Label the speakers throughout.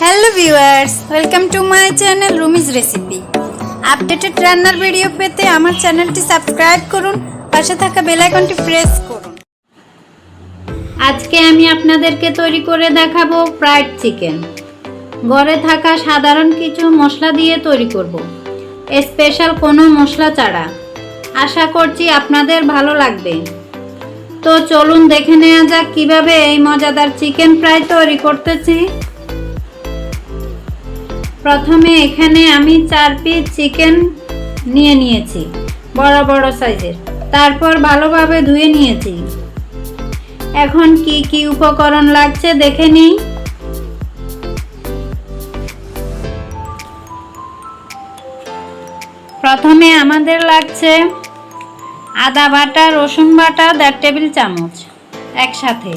Speaker 1: Hello viewers welcome to my channel Rumi's recipe updated রান্নার video পেতে আমার চ্যানেলটি সাবস্ক্রাইব করুন, পাশে থাকা বেল আইকনটি প্রেস করুন।
Speaker 2: আজকে আমি আপনাদেরকে তৈরি করে দেখাবো ফ্রাইড চিকেন ঘরে থাকা সাধারণ কিছু মশলা দিয়ে তৈরি করব। স্পেশাল কোনো মশলা ছাড়া। আশা করছি আপনাদের ভালো লাগবে। তো চলুন দেখে নেওয়া যাক কীভাবে এই মজাদার চিকেন ফ্রাই তৈরি করতেছি। প্রথমে এখানে আমি চার পিস চিকেন নিয়ে নিয়েছি, বড় বড় সাইজের তারপর ভালোভাবে ধুয়ে নিয়েছি। এখন কি কি উপকরণ লাগছে দেখে নিই। প্রথমে আমাদের লাগছে আদা বাটা, রসুন বাটা, দেড় টেবিল চামচ একসাথে।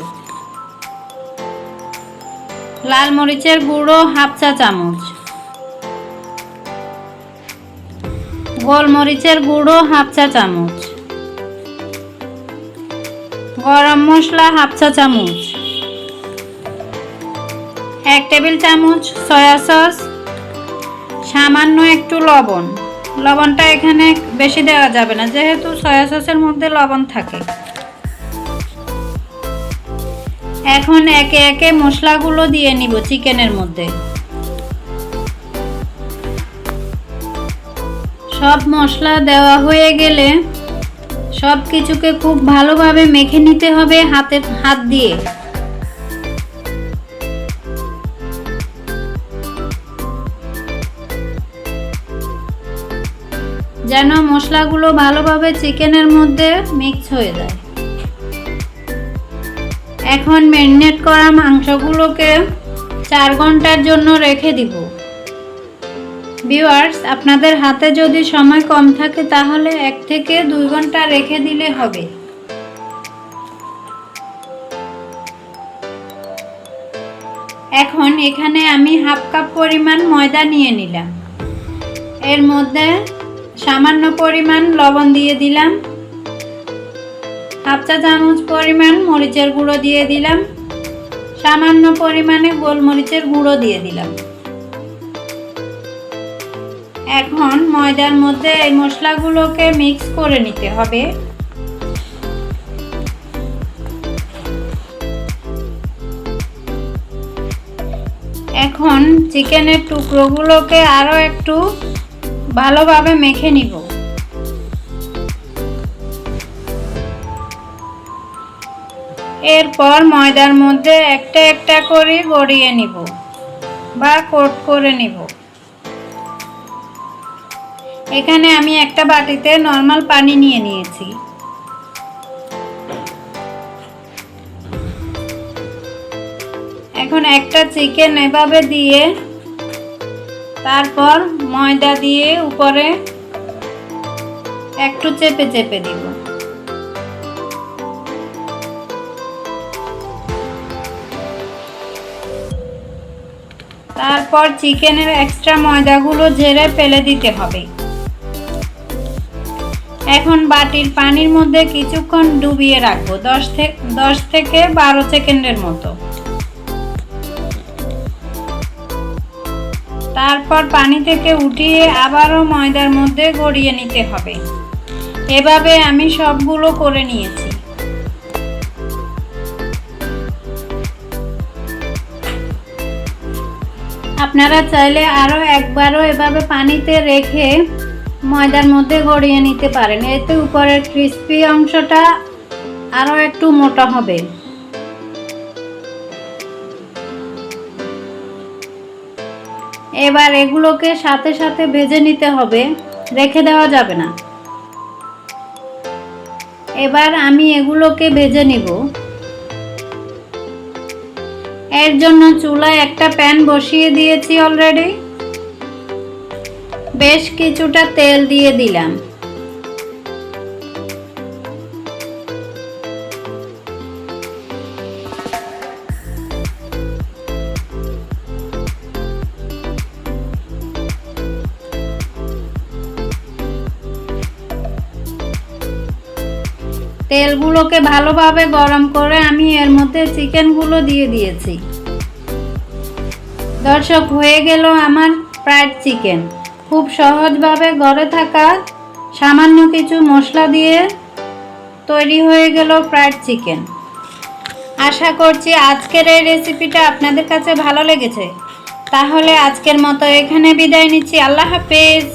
Speaker 2: লাল মরিচের গুঁড়ো, হাফ চা চামচ। গোলমরিচের গুঁড়ো হাফ চা চামচ। গরম মশলা হাফ চা চামচ। এক টেবিল চামচ সয়া সস। সামান্য একটু লবণ। লবণটা এখানে বেশি দেওয়া যাবে না, যেহেতু সয়া সসের মধ্যে লবণ থাকে। এখন একে একে মশলাগুলো দিয়ে নিব চিকেনের মধ্যে। সব মশলা দেওয়া হয়ে গেলে সব কিছুকে খুব ভালোভাবে মেখে নিতে হবে হাতের হাত দিয়ে। যেন মশলাগুলো ভালোভাবে চিকেনের মধ্যে মিক্স হয়ে যায়। এখন ম্যারিনেট করা মাংসগুলোকে চার ঘণ্টার জন্য রেখে দিব। ভিউয়ার্স আপনাদের হাতে যদি সময় কম থাকে, তাহলে এক থেকে দুই ঘণ্টা রেখে দিলে হবে। এখন এখানে আমি হাফ কাপ পরিমাণ ময়দা নিয়ে নিলাম। এর মধ্যে সামান্য পরিমাণ লবণ দিয়ে দিলাম। হাফ চা চামচ পরিমাণ মরিচের গুঁড়ো দিয়ে দিলাম। সামান্য পরিমাণে গোলমরিচের গুঁড়ো দিয়ে দিলাম। এখন ময়দার মধ্যে এই মশলাগুলোকে মিক্স করে নিতে হবে। এখন চিকেনের টুকরোগুলোকে আরও একটু ভালোভাবে মেখে নিব। এরপর ময়দার মধ্যে একটা একটা করে গড়িয়ে নিব বা কোট করে নিব। এখানে আমি একটা বাটিতে নর্মাল পানি নিয়ে নিয়েছি। এখন একটা চিকেন এভাবে দিয়ে তারপর ময়দা দিয়ে উপরে একটু চেপে চেপে দিব। তারপর চিকেনের এক্সট্রা ময়দাগুলো ঝেড়ে ফেলে দিতে হবে। এখন বাটির পানির মধ্যে কিছুক্ষণ ডুবিয়ে রাখব, দশ থেকে দশ থেকে বারো সেকেন্ডের মতো। তারপর পানি থেকে উঠিয়ে আবারও ময়দার মধ্যে গড়িয়ে নিতে হবে। এভাবে আমি সবগুলো করে নিয়েছি। আপনারা চাইলে আরও একবারও এভাবে পানিতে রেখে ময়দার মধ্যে গড়িয়ে নিতে পারেন। এতে উপরের ক্রিস্পি অংশটা আরও একটু মোটা হবে। এবার এগুলোকে সাথে সাথে ভেজে নিতে হবে। রেখে দেওয়া যাবে না। এবার আমি এগুলোকে ভেজে নিব। এর জন্য চুলায় একটা প্যান বসিয়ে দিয়েছি অলরেডি। বেশ কিছুটা তেল দিয়ে দিলাম। তেলগুলোকে ভালোভাবে গরম করে আমি এর মধ্যে চিকেনগুলো দিয়ে দিয়েছি। দর্শক, হয়ে গেল আমার ফ্রাইড চিকেন। খুব সহজভাবে গড়ে থাকা সামান্য কিছু মশলা দিয়ে তৈরি হয়ে গেল ফ্রায়েড চিকেন। আশা করছি আজকের এই রেসিপিটা আপনাদের কাছে ভালো লেগেছে। তাহলে আজকের মতো এখানে বিদায় নিচ্ছি। আল্লাহ হাফেজ।